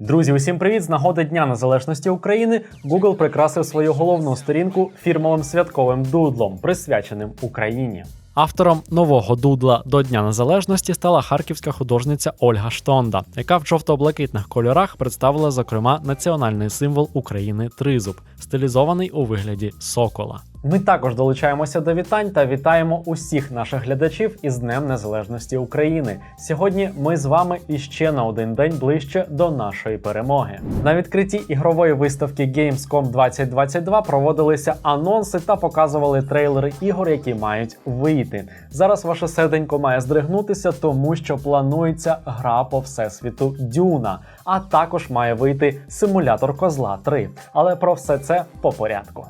Друзі, усім привіт! З нагоди Дня Незалежності України Google прикрасив свою головну сторінку фірмовим святковим дудлом, присвяченим Україні. Автором нового дудла до Дня Незалежності стала харківська художниця Ольга Штонда, яка в жовто-блакитних кольорах представила, зокрема, національний символ України тризуб, стилізований у вигляді сокола. Ми також долучаємося до вітань та вітаємо усіх наших глядачів із Днем Незалежності України. Сьогодні ми з вами іще на один день ближче до нашої перемоги. На відкритті ігрової виставки Gamescom 2022 проводилися анонси та показували трейлери ігор, які мають вийти. Зараз ваше серденько має здригнутися, тому що планується гра по всесвіту Дюна, а також має вийти симулятор Козла 3. Але про все це по порядку.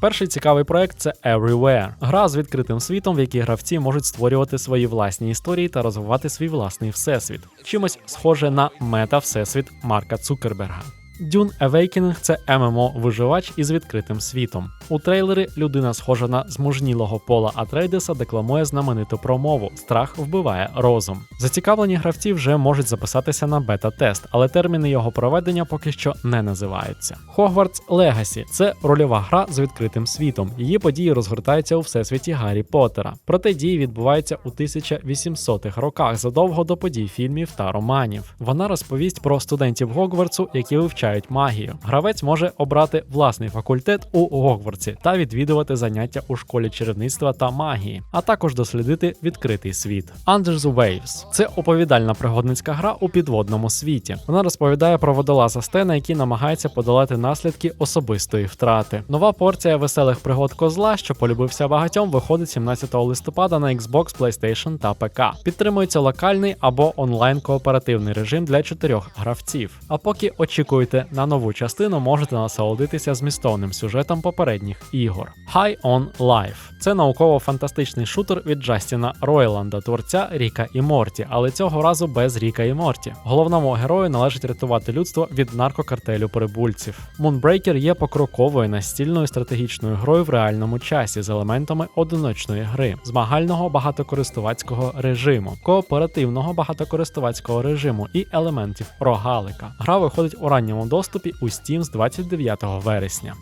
Перший цікавий проект це Everywhere. Гра з відкритим світом, в якій гравці можуть створювати свої власні історії та розвивати свій власний всесвіт. Чимось схоже на мета-всесвіт Марка Цукерберга. Dune Awakening – це ММО-виживач із відкритим світом. У трейлері людина, схожа на змужнілого пола Атрейдеса, декламує знамениту промову Страх вбиває розум. Зацікавлені гравці вже можуть записатися на бета-тест, але терміни його проведення поки що не називаються. Hogwarts Legacy – це рольова гра з відкритим світом. Її події розгортаються у всесвіті Гаррі Поттера. Проте дії відбуваються у 1800-х роках задовго до подій фільмів та романів. Вона розповість про студентів Гогвартсу, які вивчають магію. Гравець може обрати власний факультет у Гогвартсі та відвідувати заняття у школі чарівництва та магії, а також дослідити відкритий світ. Under the Waves – це оповідальна пригодницька гра у підводному світі. Вона розповідає про водолаза Стена, який намагається подолати наслідки особистої втрати. Нова порція веселих пригод козла, що полюбився багатьом, виходить 17 листопада на Xbox, PlayStation та ПК. Підтримується локальний або онлайн кооперативний режим для чотирьох гравців. А поки очікуєте на нову частину, можете насолодитися змістовним сюжетом попередніх ігор. High on Life – це науково-фантастичний шутер від Джастіна Ройланда, творця Ріка і Морті, але цього разу без Ріка і Морті. Головному герою належить рятувати людство від наркокартелю прибульців. Moonbreaker є покроковою настільною стратегічною грою в реальному часі з елементами одиночної гри, змагального багатокористувацького режиму, кооперативного багатокористувацького режиму і елементів рогалика. Гра виходить у ранньому доступі у Steam з 29 вересня.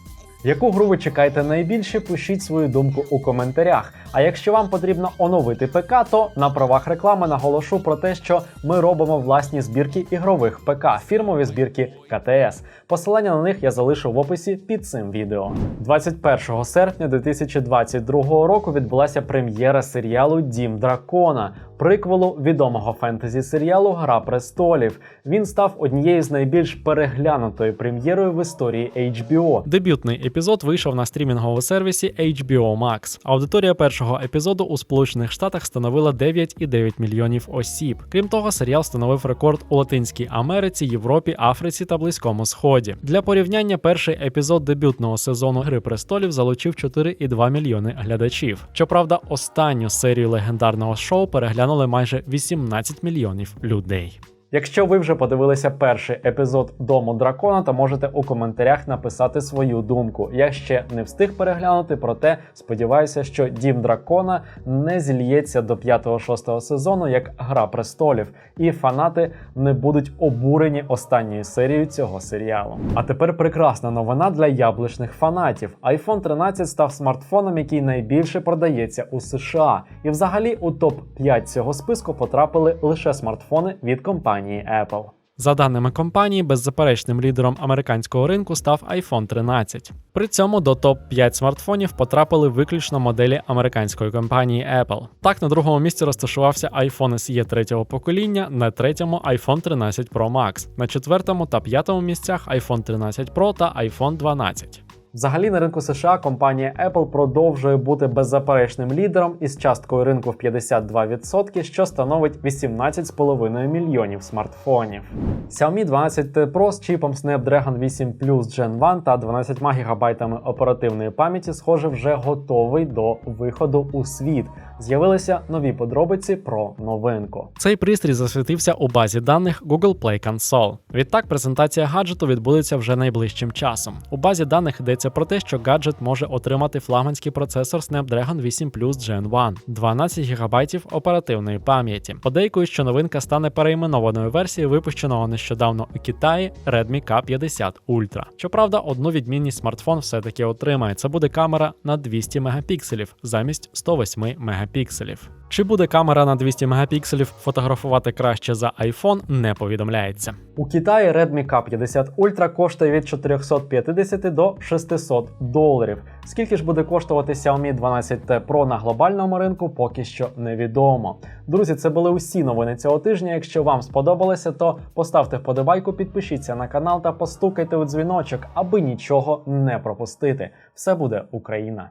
Яку гру ви чекаєте найбільше? Пишіть свою думку у коментарях. А якщо вам потрібно оновити ПК, то на правах реклами наголошу про те, що ми робимо власні збірки ігрових ПК, фірмові збірки КТС. Посилання на них я залишу в описі під цим відео. 21 серпня 2022 року відбулася прем'єра серіалу Дім Дракона. Приквелу відомого фентезі серіалу Гра престолів. Він став однією з найбільш переглянутою прем'єрою в історії HBO. Дебютний епізод вийшов на стрімінговому сервісі HBO Max. Аудиторія першого епізоду у Сполучених Штатах становила 9,9 мільйонів осіб. Крім того, серіал становив рекорд у Латинській Америці, Європі, Африці та Близькому Сході. Для порівняння, перший епізод дебютного сезону Гри престолів залучив 4,2 мільйони глядачів. Щоправда, останню серію легендарного шоу переглянули майже 18 мільйонів людей. Якщо ви вже подивилися перший епізод Дому дракона, то можете у коментарях написати свою думку. Я ще не встиг переглянути, проте сподіваюся, що Дім дракона не зільється до 5-6 сезону як Гра престолів, і фанати не будуть обурені останньою серією цього серіалу. А тепер прекрасна новина для яблучних фанатів. iPhone 13 став смартфоном, який найбільше продається у США. І взагалі у топ 5 цього списку потрапили лише смартфони від компанії Apple. За даними компанії, беззаперечним лідером американського ринку став iPhone 13. При цьому до топ-5 смартфонів потрапили виключно моделі американської компанії Apple. Так, на другому місці розташувався iPhone SE третього покоління, на третьому iPhone 13 Pro Max, на четвертому та п'ятому місцях iPhone 13 Pro та iPhone 12. Взагалі на ринку США компанія Apple продовжує бути беззаперечним лідером із часткою ринку в 52%, що становить 18,5 мільйонів смартфонів. Xiaomi 12 T Pro з чіпом Snapdragon 8 Plus Gen 1 та 12 ГБ оперативної пам'яті, схоже, вже готовий до виходу у світ. З'явилися нові подробиці про новинку. Цей пристрій засвітився у базі даних Google Play Console. Відтак, презентація гаджету відбудеться вже найближчим часом. У базі даних йдеться про те, що гаджет може отримати флагманський процесор Snapdragon 8 Plus Gen 1, 12 ГБ оперативної пам'яті. Подейкують, що новинка стане перейменованою версією випущеного нещодавно у Китаї Redmi K50 Ultra. Щоправда, одну відмінність смартфон все-таки отримає. Це буде камера на 200 мегапікселів замість 108 мегапікселів. Чи буде камера на 200 мегапікселів фотографувати краще за iPhone, не повідомляється. У Китаї Redmi K50 Ultra коштує від 450 до 600 доларів. Скільки ж буде коштувати Xiaomi 12T Pro на глобальному ринку, поки що невідомо. Друзі, це були усі новини цього тижня. Якщо вам сподобалося, то поставте вподобайку, підпишіться на канал та постукайте у дзвіночок, аби нічого не пропустити. Все буде Україна!